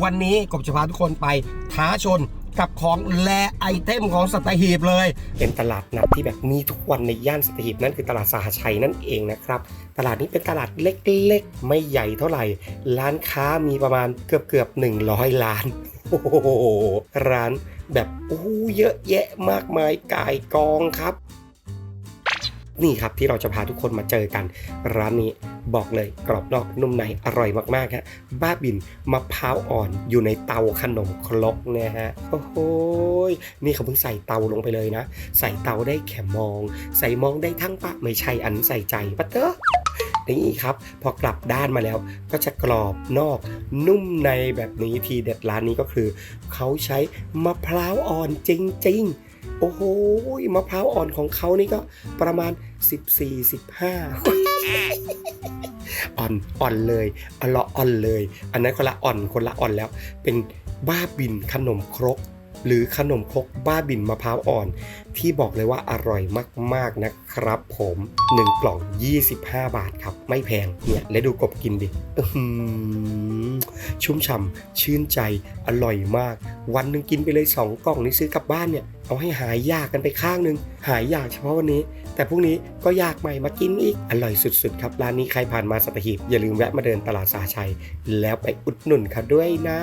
วันนี้กบจะพาทุกคนไปท้าชนกับของแลไอเทมของสัตหีบเลย เป็นตลาดนัดที่แบบมีทุกวันในย่านสัตหีบนั่นคือตลาดสหชัยนั่นเองนะครับ ตลาดนี้เป็นตลาดเล็กๆ ไม่ใหญ่เท่าไหร่ ร้านค้ามีประมาณเกือบเกือบๆ100ล้าน โอ้โห ร้านแบบโอ้เยอะแยะมากมายกายกองครับ นี่ครับที่เราจะพาทุกคนมาเจอกัน ร้านนี้บอกเลยกรอบนอกนุ่มในอร่อยมากๆฮะบ้าบินมะพร้าวอ่อนอยู่ในเตาขนมครกนะฮะโอ้โหนี่เขาเพิ่งใส่เตาลงไปเลยนะ ใส่เตาได้แค่มอง ใส่มองได้ทั้งปะไม่ใช่อันใส่ใจปะเตอนี่ครับ พอกลับด้านมาแล้วก็จะกรอบนอกนุ่มในแบบนี้ทีเด็ดร้านนี้ก็คือ เขาใช้มะพร้าวอ่อนจริง ๆ โอ้โหมะพร้าวอ่อนของเขานี่ก็ประมาณ 14-15 อ่อนอ่อนเลยอ่อนละอ่อนเลย อันนั้นคนละอ่อนคนละอ่อนแล้ว เป็นบ้าบินขนมครก หรือขนมครกบ้าบินมะพร้าวอ่อน ที่บอกเลยว่าอร่อยมากๆนะครับผม 1 กล่อง 25 บาทครับ ไม่แพงเนี่ยและดูกบกินดิชุ่มฉ่ำชื่นใจอร่อยมาก วันหนึ่งกินไปเลย 2 กล่องนี้ซื้อกลับบ้านเนี่ยเอาให้หายยากกันไปข้างหนึ่งหายยากเฉพาะวันนี้ แต่พรุ่งนี้ก็ยากใหม่มากินอีก อร่อยสุดๆ ครับ ร้านนี้ใครผ่านมาสัตหีบ อย่าลืมแวะมาเดินตลาดสาชัย แล้วไปอุดหนุนเขาด้วยนะ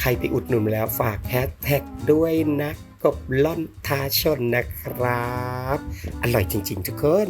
ใครไปอุดหนุนแล้วฝากแฮชแท็กด้วยนะกบล่อนทาชนนะครับ อร่อยจริงๆทุกคน